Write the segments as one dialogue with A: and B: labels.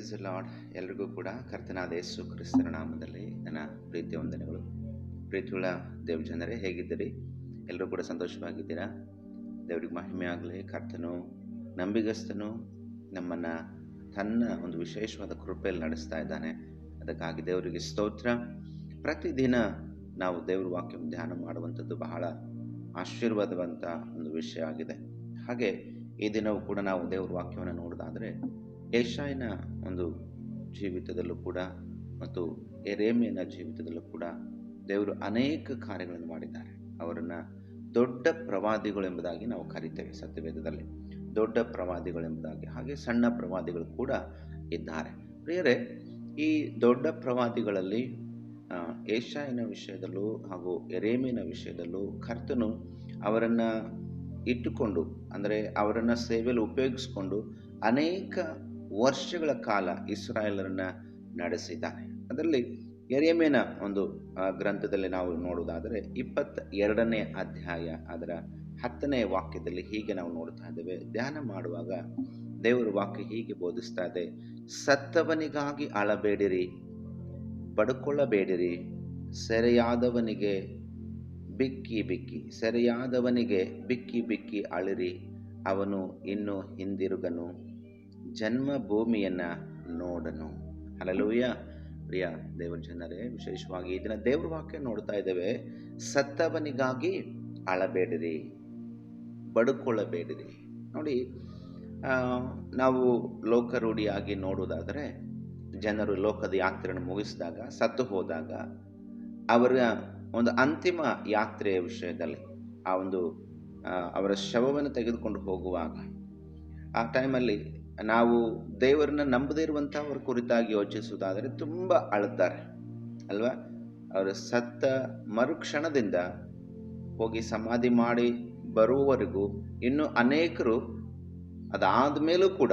A: Price Lad ಎಲ್ರಿಗೂ ಕೂಡ ಕರ್ತನಾದ ಯೇಸು ಕ್ರಿಸ್ತರ ನಾಮದಲ್ಲಿ ನನ್ನ ಪ್ರೀತಿಯ ವಂದನೆಗಳು. ಪ್ರೀತಿಯುಳ್ಳ ದೇವ್ ಜನರೇ, ಹೇಗಿದ್ದೀರಿ? ಎಲ್ಲರೂ ಕೂಡ ಸಂತೋಷವಾಗಿದ್ದೀರಾ? ದೇವರಿಗೆ ಮಹಿಮೆ ಆಗಲಿ, ಕರ್ತನು ನಂಬಿಗಸ್ತನು, ನಮ್ಮನ್ನು ತನ್ನ ಒಂದು ವಿಶೇಷವಾದ ಕೃಪೆಯಲ್ಲಿ ನಡೆಸ್ತಾ ಇದ್ದಾನೆ. ಅದಕ್ಕಾಗಿ ದೇವರಿಗೆ ಸ್ತೋತ್ರ. ಪ್ರತಿದಿನ ನಾವು ದೇವ್ರ ವಾಕ್ಯ ಧ್ಯಾನ ಮಾಡುವಂಥದ್ದು ಬಹಳ ಆಶೀರ್ವಾದವಂತ ಒಂದು ವಿಷಯ ಆಗಿದೆ. ಹಾಗೆ ಈ ದಿನವೂ ಕೂಡ ನಾವು ದೇವ್ರ ವಾಕ್ಯವನ್ನು ನೋಡೋದಾದರೆ ಏಷಾಯನ ಒಂದು ಜೀವಿತದಲ್ಲೂ ಕೂಡ ಮತ್ತು ಎರೇಮಿಯನ ಜೀವಿತದಲ್ಲೂ ಕೂಡ ದೇವರು ಅನೇಕ ಕಾರ್ಯಗಳನ್ನು ಮಾಡಿದ್ದಾರೆ. ಅವರನ್ನು ದೊಡ್ಡ ಪ್ರವಾದಿಗಳು ಎಂಬುದಾಗಿ ನಾವು ಕರಿತೇವೆ ಸತ್ಯವೇದದಲ್ಲಿ. ದೊಡ್ಡ ಪ್ರವಾದಿಗಳು ಎಂಬುದಾಗಿ ಹಾಗೆ ಸಣ್ಣ ಪ್ರವಾದಿಗಳು ಕೂಡ ಇದ್ದಾರೆ. ಪ್ರಿಯರೇ, ಈ ದೊಡ್ಡ ಪ್ರವಾದಿಗಳಲ್ಲಿ ಏಷಾಯನ ವಿಷಯದಲ್ಲೂ ಹಾಗೂ ಎರೇಮಿನ ವಿಷಯದಲ್ಲೂ ಕರ್ತನು ಅವರನ್ನು ಇಟ್ಟುಕೊಂಡು, ಅಂದರೆ ಅವರನ್ನು ಸೇವೆಯಲ್ಲಿ ಉಪಯೋಗಿಸಿಕೊಂಡು ಅನೇಕ ವರ್ಷಗಳ ಕಾಲ ಇಸ್ರಾಯೇಲರನ್ನು ನಡೆಸಿದ್ದಾನೆ. ಅದರಲ್ಲಿ ಎರೆಮೇನ ಒಂದು ಗ್ರಂಥದಲ್ಲಿ ನಾವು ನೋಡುವುದಾದರೆ ಇಪ್ಪತ್ತ ಎರಡನೇ ಅಧ್ಯಾಯ ಅದರ ಹತ್ತನೇ ವಾಕ್ಯದಲ್ಲಿ ಹೀಗೆ ನಾವು ನೋಡ್ತಾ ಇದ್ದೇವೆ. ಧ್ಯಾನ ಮಾಡುವಾಗ ದೇವರ ವಾಕ್ಯ ಹೀಗೆ ಬೋಧಿಸ್ತಾ ಇದೆ. ಸತ್ತವನಿಗಾಗಿ ಅಳಬೇಡಿರಿ, ಪಡ್ಕೊಳ್ಳಬೇಡಿರಿ, ಸೆರೆಯಾದವನಿಗೆ ಬಿಕ್ಕಿ ಬಿಕ್ಕಿ, ಸೆರೆಯಾದವನಿಗೆ ಬಿಕ್ಕಿ ಬಿಕ್ಕಿ ಅಳಿರಿ, ಅವನು ಇನ್ನೂ ಹಿಂದಿರುಗನು ಜನ್ಮಭೂಮಿಯನ್ನು ನೋಡನು. ಅಲ್ಲೂಯ್ಯ ಪ್ರಿಯ ದೇವರ ಜನರೇ, ವಿಶೇಷವಾಗಿ ಇದನ್ನ ದೇವ್ರ ವಾಕ್ಯ ನೋಡ್ತಾ ಇದ್ದೇವೆ. ಸತ್ತವನಿಗಾಗಿ ಅಳಬೇಡಿರಿ, ಬಡ್ಕೊಳ್ಳಬೇಡಿರಿ. ನೋಡಿ ನಾವು ಲೋಕರೂಢಿಯಾಗಿ ನೋಡುವುದಾದರೆ, ಜನರು ಲೋಕದ ಯಾತ್ರೆಯನ್ನು ಮುಗಿಸಿದಾಗ, ಸತ್ತು ಹೋದಾಗ, ಅವರ ಒಂದು ಅಂತಿಮ ಯಾತ್ರೆಯ ವಿಷಯದಲ್ಲಿ, ಆ ಒಂದು ಅವರ ಶವವನ್ನು ತೆಗೆದುಕೊಂಡು ಹೋಗುವಾಗ, ಆ ಟೈಮಲ್ಲಿ ನಾವು ದೇವರನ್ನ ನಂಬದೇ ಇರುವಂಥವ್ರ ಕುರಿತಾಗಿ ಯೋಚಿಸುವುದಾದರೆ ತುಂಬ ಅಳುತ್ತಾರೆ, ಅಲ್ವಾ? ಅವರು ಸತ್ತ ಮರುಕ್ಷಣದಿಂದ ಹೋಗಿ ಸಮಾಧಿ ಮಾಡಿ ಬರುವವರೆಗೂ ಇನ್ನು ಅನೇಕರು ಅದಾದ ಮೇಲೂ ಕೂಡ,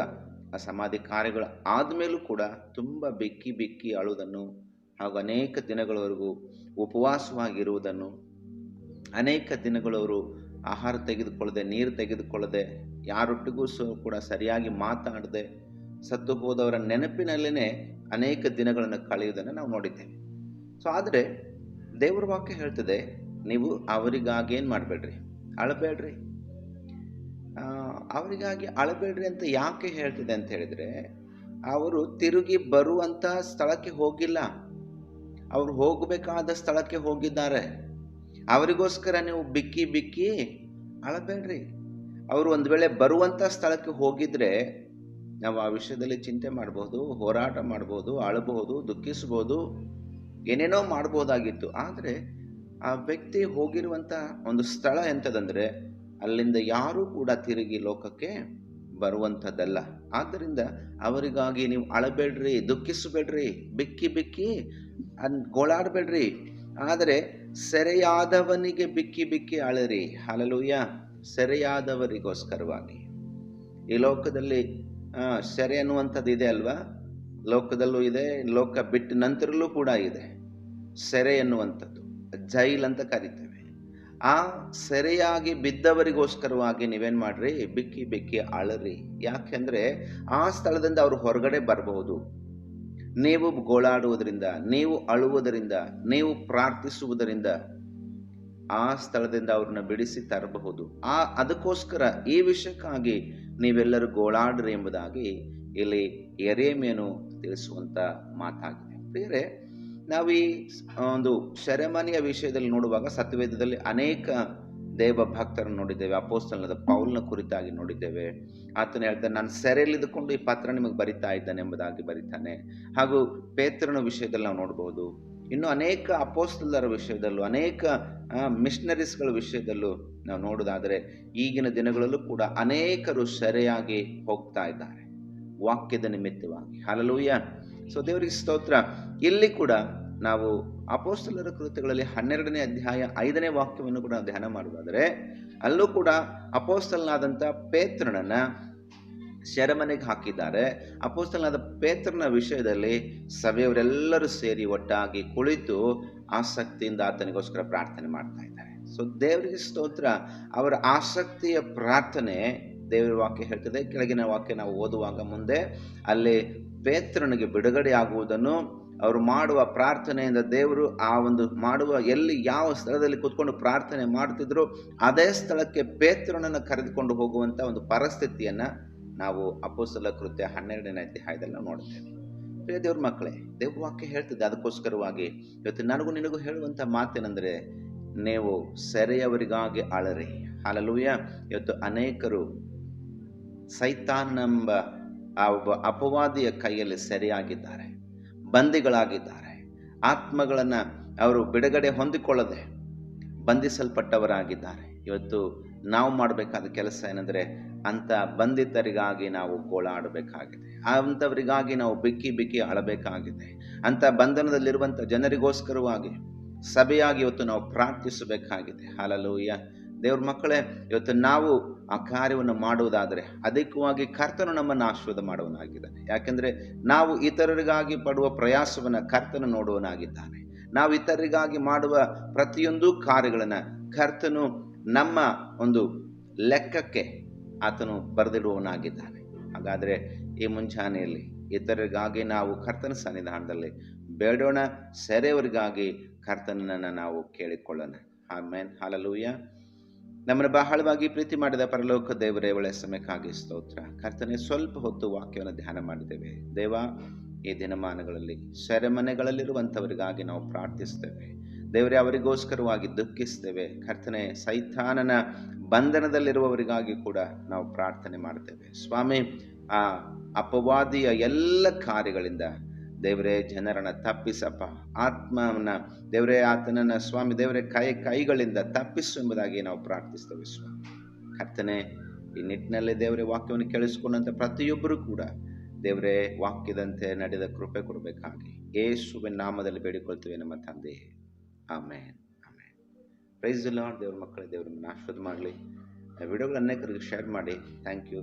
A: ಆ ಸಮಾಧಿ ಕಾರ್ಯಗಳು ಆದಮೇಲೂ ಕೂಡ ತುಂಬ ಬಿಕ್ಕಿ ಬಿಕ್ಕಿ ಅಳುವುದನ್ನು ಹಾಗೂ ಅನೇಕ ದಿನಗಳವರೆಗೂ ಉಪವಾಸವಾಗಿರುವುದನ್ನು ಅನೇಕ ದಿನಗಳವರು ಆಹಾರ ತೆಗೆದುಕೊಳ್ಳದೆ, ನೀರು ತೆಗೆದುಕೊಳ್ಳದೆ, ಯಾರೊಟ್ಟಿಗೂ ಸಹ ಕೂಡ ಸರಿಯಾಗಿ ಮಾತಾಡದೆ ಸತ್ತು ಹೋದವರ ನೆನಪಿನಲ್ಲೇ ಅನೇಕ ದಿನಗಳನ್ನು ಕಳೆಯುವುದನ್ನು ನಾವು ನೋಡಿದ್ದೇವೆ. ಸೊ ಆದರೆ ದೇವರ ವಾಕ್ಯ ಹೇಳ್ತದೆ, ನೀವು ಅವರಿಗಾಗಿ ಏನು ಮಾಡಬೇಡ್ರಿ? ಅಳಬೇಡ್ರಿ. ಅವರಿಗಾಗಿ ಅಳಬೇಡ್ರಿ ಅಂತ ಯಾಕೆ ಹೇಳ್ತಿದೆ ಅಂತ ಹೇಳಿದರೆ, ಅವರು ತಿರುಗಿ ಬರುವಂತಹ ಸ್ಥಳಕ್ಕೆ ಹೋಗಿಲ್ಲ. ಅವರು ಹೋಗಬೇಕಾದ ಸ್ಥಳಕ್ಕೆ ಹೋಗಿದ್ದಾರೆ. ಅವರಿಗೋಸ್ಕರ ನೀವು ಬಿಕ್ಕಿ ಬಿಕ್ಕಿ ಅಳಬೇಡ್ರಿ. ಅವರು ಒಂದು ವೇಳೆ ಬರುವಂಥ ಸ್ಥಳಕ್ಕೆ ಹೋಗಿದ್ರೆ ನಾವು ಆ ವಿಷಯದಲ್ಲಿ ಚಿಂತೆ ಮಾಡ್ಬೋದು, ಹೋರಾಟ ಮಾಡ್ಬೋದು ಅಳಬಹುದು ದುಃಖಿಸ್ಬೋದು, ಏನೇನೋ ಮಾಡ್ಬೋದಾಗಿತ್ತು. ಆದರೆ ಆ ವ್ಯಕ್ತಿ ಹೋಗಿರುವಂಥ ಒಂದು ಸ್ಥಳ ಎಂಥದಂದರೆ ಅಲ್ಲಿಂದ ಯಾರೂ ಕೂಡ ತಿರುಗಿ ಲೋಕಕ್ಕೆ ಬರುವಂಥದ್ದಲ್ಲ. ಆದ್ದರಿಂದ ಅವರಿಗಾಗಿ ನೀವು ಅಳಬೇಡ್ರಿ, ದುಃಖಿಸಬೇಡ್ರಿ, ಬಿಕ್ಕಿ ಬಿಕ್ಕಿ ಅನ್ ಗೋಳಾಡಬೇಡ್ರಿ. ಆದರೆ ಸೆರೆಯಾದವನಿಗೆ ಬಿಕ್ಕಿ ಬಿಕ್ಕಿ ಅಳರಿ. ಹಲಲುಯ್ಯ ಸೆರೆಯಾದವರಿಗೋಸ್ಕರವಾಗಿ. ಈ ಲೋಕದಲ್ಲಿ ಸೆರೆ ಅನ್ನುವಂಥದ್ದು ಇದೆ ಅಲ್ವಾ? ಲೋಕದಲ್ಲೂ ಇದೆ, ಲೋಕ ಬಿಟ್ಟ ನಂತರಲ್ಲೂ ಕೂಡ ಇದೆ. ಸೆರೆ ಎನ್ನುವಂಥದ್ದು ಜೈಲ್ ಅಂತ ಕರಿತೇವೆ. ಆ ಸೆರೆಯಾಗಿ ಬಿದ್ದವರಿಗೋಸ್ಕರವಾಗಿ ನೀವೇನು ಮಾಡ್ರಿ? ಬಿಕ್ಕಿ ಬಿಕ್ಕಿ ಅಳರಿ. ಯಾಕೆಂದರೆ ಆ ಸ್ಥಳದಿಂದ ಅವರು ಹೊರಗಡೆ ಬರಬಹುದು. ನೀವು ಗೋಳಾಡುವುದರಿಂದ, ನೀವು ಅಳುವುದರಿಂದ, ನೀವು ಪ್ರಾರ್ಥಿಸುವುದರಿಂದ ಆ ಸ್ಥಳದಿಂದ ಅವ್ರನ್ನ ಬಿಡಿಸಿ ತರಬಹುದು. ಆ, ಅದಕ್ಕೋಸ್ಕರ ಈ ವಿಷಯಕ್ಕಾಗಿ ನೀವೆಲ್ಲರೂ ಗೋಳಾಡ್ರಿ ಎಂಬುದಾಗಿ ಇಲ್ಲಿ ಎರೇಮೇನು ತಿಳಿಸುವಂಥ ಮಾತಾಗಿದೆ. ಬೇರೆ ನಾವು ಈ ಒಂದು ಸೆರೆಮನಿಯ ವಿಷಯದಲ್ಲಿ ನೋಡುವಾಗ ಸತ್ಯವೇದದಲ್ಲಿ ಅನೇಕ ದೇವ ಭಕ್ತರನ್ನು ನೋಡಿದ್ದೇವೆ, ಅಪೋಸ್ತಲನದ ಪೌಲ್ನ ಕುರಿತಾಗಿ ನೋಡಿದ್ದೇವೆ. ಆತನ ಹೇಳ್ತಾನೆ, ನಾನು ಸೆರೆಯಲ್ಲಿದ್ದುಕೊಂಡು ಈ ಪತ್ರ ನಿಮಗೆ ಬರಿತಾ ಇದ್ದಾನೆ ಎಂಬುದಾಗಿ ಬರಿತಾನೆ. ಹಾಗೂ ಪೇತ್ರನ ವಿಷಯದಲ್ಲಿ ನಾವು ನೋಡ್ಬೋದು, ಇನ್ನು ಅನೇಕ ಅಪೋಸ್ತಲರ ವಿಷಯದಲ್ಲೂ, ಅನೇಕ ಮಿಷನರೀಸ್ಗಳ ವಿಷಯದಲ್ಲೂ ನಾವು ನೋಡೋದಾದರೆ ಈಗಿನ ದಿನಗಳಲ್ಲೂ ಕೂಡ ಅನೇಕರು ಸೆರೆಯಾಗಿ ಹೋಗ್ತಾ ಇದ್ದಾರೆ, ವಾಕ್ಯದ ನಿಮಿತ್ತವಾಗಿ. ಹಾಲಲೂಯ್ಯ ಸೊ ದೇವರಿಗೆ ಸ್ತೋತ್ರ. ಇಲ್ಲಿ ಕೂಡ ನಾವು ಅಪೋಸ್ತಲರ ಕೃತ್ಯಗಳಲ್ಲಿ ಹನ್ನೆರಡನೇ ಅಧ್ಯಾಯ ಐದನೇ ವಾಕ್ಯವನ್ನು ಕೂಡ ಧ್ಯಾನ ಮಾಡುವುದಾದರೆ, ಅಲ್ಲೂ ಕೂಡ ಅಪೋಸ್ತಲನಾದಂಥ ಪೇತ್ರನನ್ನ ಸೆರೆಮನೆಗೆ ಹಾಕಿದ್ದಾರೆ. ಅಪೋಸ್ತಲನಾದ ಪೇತ್ರನ ವಿಷಯದಲ್ಲಿ ಸಭೆಯವರೆಲ್ಲರೂ ಸೇರಿ ಒಟ್ಟಾಗಿ ಕುಳಿತು ಆಸಕ್ತಿಯಿಂದ ಆತನಿಗೋಸ್ಕರ ಪ್ರಾರ್ಥನೆ ಮಾಡ್ತಾ ಇದ್ದಾರೆ. ಸೊ ದೇವರಿಗೆ ಸ್ತೋತ್ರ. ಅವರ ಆಸಕ್ತಿಯ ಪ್ರಾರ್ಥನೆ ದೇವರ ವಾಕ್ಯ ಹೇಳ್ತದೆ. ಕೆಳಗಿನ ವಾಕ್ಯ ನಾವು ಓದುವಾಗ ಮುಂದೆ, ಅಲ್ಲಿ ಪೇತ್ರನಿಗೆ ಬಿಡುಗಡೆ ಆಗುವುದನ್ನು ಅವರು ಮಾಡುವ ಪ್ರಾರ್ಥನೆಯಿಂದ ದೇವರು ಆ ಒಂದು ಮಾಡುವ ಎಲ್ಲಿ ಯಾವ ಸ್ಥಳದಲ್ಲಿ ಕೂತ್ಕೊಂಡು ಪ್ರಾರ್ಥನೆ ಮಾಡ್ತಿದ್ರು ಅದೇ ಸ್ಥಳಕ್ಕೆ ಪೇತ್ರನನ್ನು ಕರೆದುಕೊಂಡು ಹೋಗುವಂಥ ಒಂದು ಪರಿಸ್ಥಿತಿಯನ್ನು ನಾವು ಅಪೋಸಲ ಕೃತ್ಯ ಹನ್ನೆರಡನೇ ಅಧ್ಯಾಯದಲ್ಲ ನೋಡ್ತೇವೆ. ಪ್ರಿಯ ದೇವ್ರ ಮಕ್ಕಳೇ, ದೇವ್ರ ವಾಕ್ಯ ಹೇಳ್ತಿದ್ದೆ ಅದಕ್ಕೋಸ್ಕರವಾಗಿ ಇವತ್ತು ನನಗೂ ನಿನಗೂ ಹೇಳುವಂಥ ಮಾತೇನೆಂದರೆ, ನೀವು ಸೆರೆಯವರಿಗಾಗಿ ಅಳರಿ. ಹಾಲಲೂಯ. ಇವತ್ತು ಅನೇಕರು ಸೈತಾನೆಂಬ ಆ ಒಬ್ಬ ಅಪವಾದಿಯ ಕೈಯಲ್ಲಿ ಸೆರೆಯಾಗಿದ್ದಾರೆ. ಬಂದಿಗಳಾಗಿದ್ದಾರೆ. ಆತ್ಮಗಳನ್ನು ಅವರು ಬಿಡುಗಡೆ ಹೊಂದಿಕೊಳ್ಳದೆ ಬಂಧಿಸಲ್ಪಟ್ಟವರಾಗಿದ್ದಾರೆ. ಇವತ್ತು ನಾವು ಮಾಡಬೇಕಾದ ಕೆಲಸ ಏನಂದರೆ ಅಂಥ ಬಂಧಿತರಿಗಾಗಿ ನಾವು ಗೋಳಾಡಬೇಕಾಗಿದೆ. ಅಂಥವರಿಗಾಗಿ ನಾವು ಬಿಕ್ಕಿ ಬಿಕ್ಕಿ ಅಳಬೇಕಾಗಿದೆ. ಅಂಥ ಬಂಧನದಲ್ಲಿರುವಂಥ ಜನರಿಗೋಸ್ಕರವಾಗಿ ಸಭೆಯಾಗಿ ಇವತ್ತು ನಾವು ಪ್ರಾರ್ಥಿಸಬೇಕಾಗಿದೆ. ಹಾಲಲೂಯ್ಯ. ದೇವ್ರ ಮಕ್ಕಳೇ, ಇವತ್ತು ನಾವು ಆ ಕಾರ್ಯವನ್ನು ಮಾಡುವುದಾದರೆ ಅಧಿಕವಾಗಿ ಕರ್ತನು ನಮ್ಮನ್ನು ಆಶೀರ್ವಾದ ಮಾಡುವನಾಗಿದ್ದಾನೆ ಯಾಕೆಂದರೆ ನಾವು ಇತರರಿಗಾಗಿ ಪಡುವ ಪ್ರಯಾಸವನ್ನು ಕರ್ತನು ನೋಡುವನಾಗಿದ್ದಾನೆ ನಾವು ಇತರರಿಗಾಗಿ ಮಾಡುವ ಪ್ರತಿಯೊಂದು ಕಾರ್ಯಗಳನ್ನು ಕರ್ತನು ನಮ್ಮ ಒಂದು ಲೆಕ್ಕಕ್ಕೆ ಆತನು ಬರೆದಿಡುವವನಾಗಿದ್ದಾನೆ. ಹಾಗಾದರೆ ಈ ಮುಂಜಾನೆಯಲ್ಲಿ ಇತರರಿಗಾಗಿ ನಾವು ಕರ್ತನ ಸನ್ನಿಧಾನದಲ್ಲಿ ಬೇಡೋಣ, ಸೆರೆಯವರಿಗಾಗಿ ಕರ್ತನನ್ನು ನಾವು ಕೇಳಿಕೊಳ್ಳೋಣ. ಆಮೇನ್. ಹಾಲಲೂಯ್ಯ ನಮ್ಮನ್ನು ಬಹಳವಾಗಿ ಪ್ರೀತಿ ಮಾಡಿದ ಪರಲೋಕ ದೇವರೇ, ಒಳ್ಳೆಯ ಸಮಯಕ್ಕಾಗಿ ಸ್ತೋತ್ರ. ಕರ್ತನೆ, ಸ್ವಲ್ಪ ಹೊತ್ತು ವಾಕ್ಯವನ್ನು ಧ್ಯಾನ ಮಾಡಿದ್ದೇವೆ. ದೇವ, ಈ ದಿನಮಾನಗಳಲ್ಲಿ, ಸೆರೆಮನೆಗಳಲ್ಲಿರುವಂಥವರಿಗಾಗಿ ನಾವು ಪ್ರಾರ್ಥಿಸ್ತೇವೆ. ದೇವರೇ, ಅವರಿಗೋಸ್ಕರವಾಗಿ ದುಃಖಿಸ್ತೇವೆ. ಕರ್ತನೆ, ಸೈತಾನನ ಬಂಧನದಲ್ಲಿರುವವರಿಗಾಗಿ ಕೂಡ ನಾವು ಪ್ರಾರ್ಥನೆ ಮಾಡ್ತೇವೆ. ಸ್ವಾಮಿ, ಆ ಅಪವಾದಿಯ ಎಲ್ಲ ಕಾರ್ಯಗಳಿಂದ ದೇವರೇ ಜನರನ್ನು ತಪ್ಪಿಸಪ್ಪ. ಆತ್ಮನ ದೇವರೇ ಆತನನ್ನು ಸ್ವಾಮಿ ದೇವರೇ ಕೈ ಕೈಗಳಿಂದ ತಪ್ಪಿಸು ಎಂಬುದಾಗಿ ನಾವು ಪ್ರಾರ್ಥಿಸ್ತೇವೆ ಸ್ವಾಮಿ. ಕರ್ತನೆ, ಈ ನಿಟ್ಟಿನಲ್ಲಿ ದೇವರೇ ವಾಕ್ಯವನ್ನು ಕೇಳಿಸಿಕೊಂಡಂಥ ಪ್ರತಿಯೊಬ್ಬರೂ ಕೂಡ ದೇವರೇ ವಾಕ್ಯದಂತೆ ನಡೆದ ಕೃಪೆ ಕೊಡಬೇಕಾಗಿ ಯೇಸುವಿನ ನಾಮದಲ್ಲಿ ಬೇಡಿಕೊಳ್ತೇವೆ ನಮ್ಮ ತಂದೆ. ಆಮೇನ್ ಆಮೇನ್. ಪ್ರೈಸ್ ಲಾರ್ಡ್ ದೇವ್ರ ಮಕ್ಕಳೇ ದೇವ್ರನ್ನ ಆಶೀರ್ವಾದ ಮಾಡಲಿ. ವಿಡಿಯೋಗಳು ಅನೇಕರಿಗೆ ಶೇರ್ ಮಾಡಿ. Thank you